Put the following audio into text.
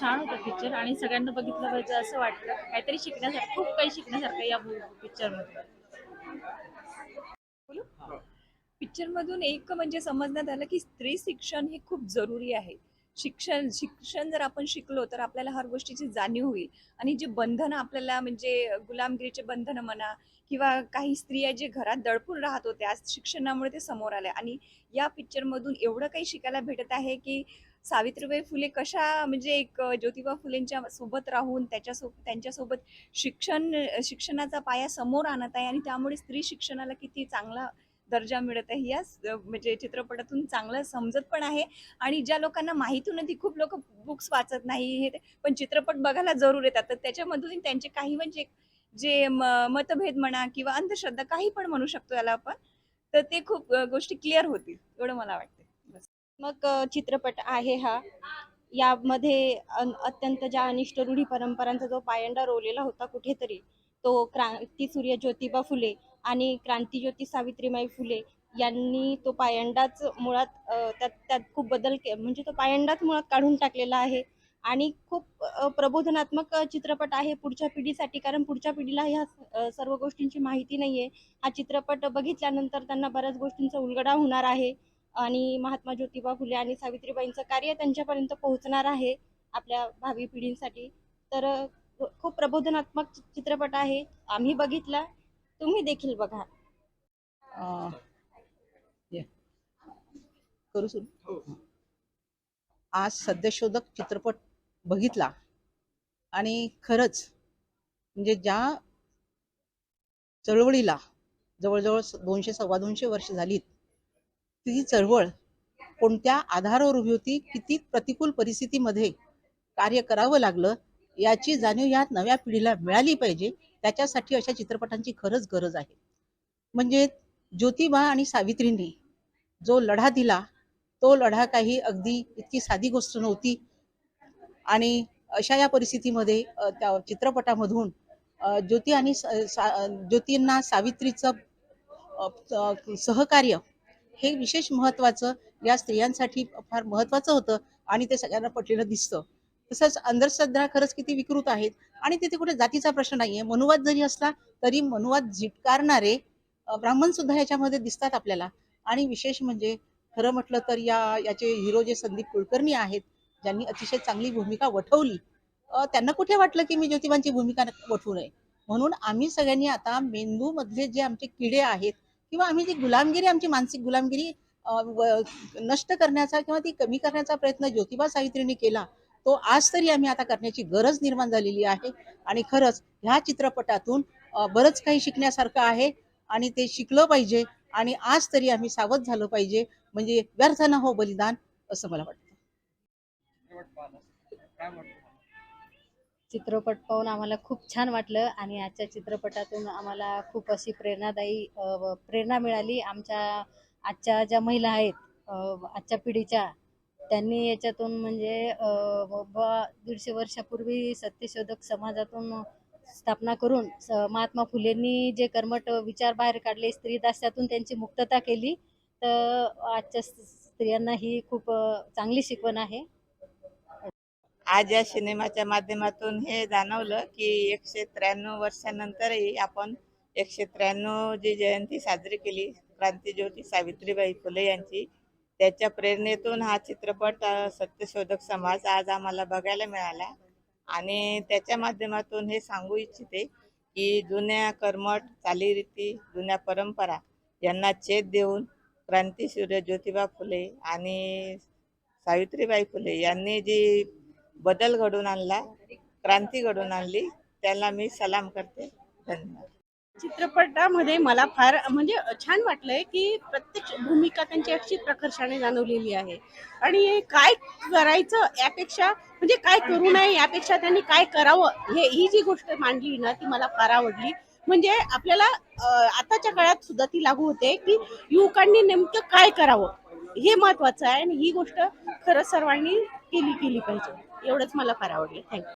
छान होता पिक्चर आणि सगळ्यांना बघितलं पाहिजे असं वाटतं. काहीतरी शिकण्यासारखं खूप काही शिकण्यासारखं या पिक्चर पिक्चर मधून. एक म्हणजे समजण्यात आलं की स्त्री शिक्षण हे खूप जरुरी आहे. शिक्षण शिक्षण जर आपण शिकलो तर आपल्याला हर गोष्टीची जाणीव होईल. आणि जे बंधनं आपल्याला म्हणजे गुलामगिरीचे बंधनं म्हणा किंवा काही स्त्रिया जे घरात दडपून राहत होत्या आज शिक्षणामुळे ते समोर आले आणि या पिक्चर मधून एवढं काही शिकायला भेटत आहे की सावित्रीबाई फुले कशा म्हणजे एक ज्योतिबा फुलेंच्या सोबत राहून त्याच्यासोबत त्यांच्यासोबत शिक्षण शिक्षणाचा पाया समोर आणत आहे आणि त्यामुळे स्त्री शिक्षणाला किती चांगला दर्जा मिळत आहे या म्हणजे चित्रपटातून चांगलं समजत पण आहे. आणि ज्या लोकांना माहिती नाही ती खूप लोक बुक्स वाचत नाही हे ते- पण चित्रपट बघायला जरूर येतात. तर त्याच्यामधून त्यांचे काही म्हणजे जे म- मतभेद म्हणा किंवा अंधश्रद्धा काही पण म्हणू शकतो याला आपण तर ते खूप गोष्टी क्लिअर होतील एवढं मला वाटतं. मग चित्रपट आहे हा. यामध्ये अन- अत्यंत ज्या अनिष्ट रूढी परंपरांचा जो पायंडा रोवलेला होता कुठेतरी तो क्रांती सूर्य ज्योतिबा फुले आणि क्रांतीज्योती सावित्रीबाई फुले यांनी तो पायंडाच मुळात त्यात त्यात खूप बदल के म्हणजे तो पायंडाच मुळात काढून टाकलेला आहे. आणि खूप प्रबोधनात्मक चित्रपट आहे पुढच्या पिढीसाठी कारण पुढच्या पिढीला ह्या सर्व गोष्टींची माहिती नाही आहे हा चित्रपट बघितल्यानंतर त्यांना बऱ्याच गोष्टींचा उलगडा होणार आहे. आणि महात्मा ज्योतिबा फुले आणि सावित्रीबाईंचं कार्य त्यांच्यापर्यंत पोहोचणार आहे आपल्या भावी पिढींसाठी. तर खूप प्रबोधनात्मक चित्रपट आहे. आम्ही बघितला. तुम्ही देखील बघा. अं, ये. करू सुरू? आज सद्यशोधक चित्रपट बघितला. आणि खरंच म्हणजे ज्या चळवळीला जवळजवळ दोनशे सव्वा दोनशे वर्ष झालीत ती चळवळ कोणत्या आधारावर उभी होती किती प्रतिकूल परिस्थितीमध्ये कार्य करावं लागलं याची जाणीव या नव्या पिढीला मिळाली पाहिजे. त्याच्यासाठी अशा चित्रपटांची खरंच गरज आहे. म्हणजे ज्योतिबा आणि सावित्रींनी जो लढा दिला तो लढा काही अगदी इतकी साधी गोष्ट नव्हती. आणि अशा या परिस्थितीमध्ये त्या चित्रपटामधून ज्योती आणि सा- ज्योतींना सावित्रीचं सहकार्य हे विशेष महत्वाचं या स्त्रियांसाठी फार महत्वाचं होतं आणि ते सगळ्यांना पटलेलं दिसतं. तसंच अंधश्रद्धा खरंच किती विकृत आहेत आणि तिथे कुठे जातीचा प्रश्न नाहीये. मनुवाद जरी असला तरी मनुवाद झिटकारणारे ब्राह्मण सुद्धा याच्यामध्ये दिसतात आपल्याला. आणि विशेष म्हणजे खरं म्हटलं तर या याचे हिरो जे संदीप कुलकर्णी आहेत ज्यांनी अतिशय चांगली भूमिका वठवली त्यांना कुठे वाटलं की मी ज्योतिबांची भूमिका वठवू नये? म्हणून आम्ही सगळ्यांनी आता मेंदू मधले जे आमचे किडे आहेत किंवा आम्ही जी गुलामगिरी आमची मानसिक गुलामगिरी नष्ट करण्याचा किंवा ती कमी करण्याचा प्रयत्न ज्योतिबा सावित्रींनी केला तो आज तरी आम्ही आता करण्याची गरज निर्माण झालेली आहे. आणि खरंच ह्या चित्रपटातून बरंच काही शिकण्यासारखं आहे आणि ते शिकलं पाहिजे आणि आज तरी आम्ही सावध झालं पाहिजे. म्हणजे व्यर्थ न हो बलिदान असं मला वाटतं. चित्रपट पाहून आम्हाला खूप छान वाटलं आणि आजच्या चित्रपटातून आम्हाला खूप अशी प्रेरणादायी प्रेरणा मिळाली. आमच्या आजच्या ज्या महिला आहेत आजच्या पिढीच्या त्यांनी याच्यातून म्हणजे दीडशे वर्षापूर्वी सत्यशोधक समाजातून स्थापना करून स- महात्मा फुलेंनी जे कर्मट विचार बाहेर काढले स्त्रीदास्यातून त्यांची मुक्तता केली. तर आजच्या स्त्रियांना ही खूप चांगली शिकवण आहे. आज या सिनेमाच्या माध्यमातून हे जाणवलं की एकशे त्र्याण्णव वर्षानंतरही आपण एकशे त्र्याण्णव जी जयंती साजरी केली क्रांतीज्योती सावित्रीबाई फुले यांची त्याच्या प्रेरणेतून हा चित्रपट सत्यशोधक समाज आज आम्हाला बघायला मिळाला. आणि त्याच्या माध्यमातून हे सांगू इच्छिते की जुन्या कर्मठ चालीरीती जुन्या परंपरा यांना छेद देऊन क्रांतीसूर्य ज्योतिबा फुले आणि सावित्रीबाई फुले यांनी जी बदल घडून आणला क्रांती घडून आणली त्याला मी सलाम करते. धन्यवाद. चित्रपटामध्ये मला फार म्हणजे छान वाटलंय की प्रत्येक भूमिका त्यांची अशी प्रकर्षाने जाणवलेली आहे. आणि काय करायचं यापेक्षा म्हणजे काय करू नये यापेक्षा त्यांनी काय करावं हे ही जी गोष्ट मांडली ना ती मला फार आवडली. म्हणजे आपल्याला आताच्या काळात सुद्धा ती लागू होते की युवकांनी नेमकं काय करावं हे महत्वाचं आहे आणि ही गोष्ट खरं सर्वांनी केली केली पाहिजे. एवढंच मला फार आवडलं. थँक्यू.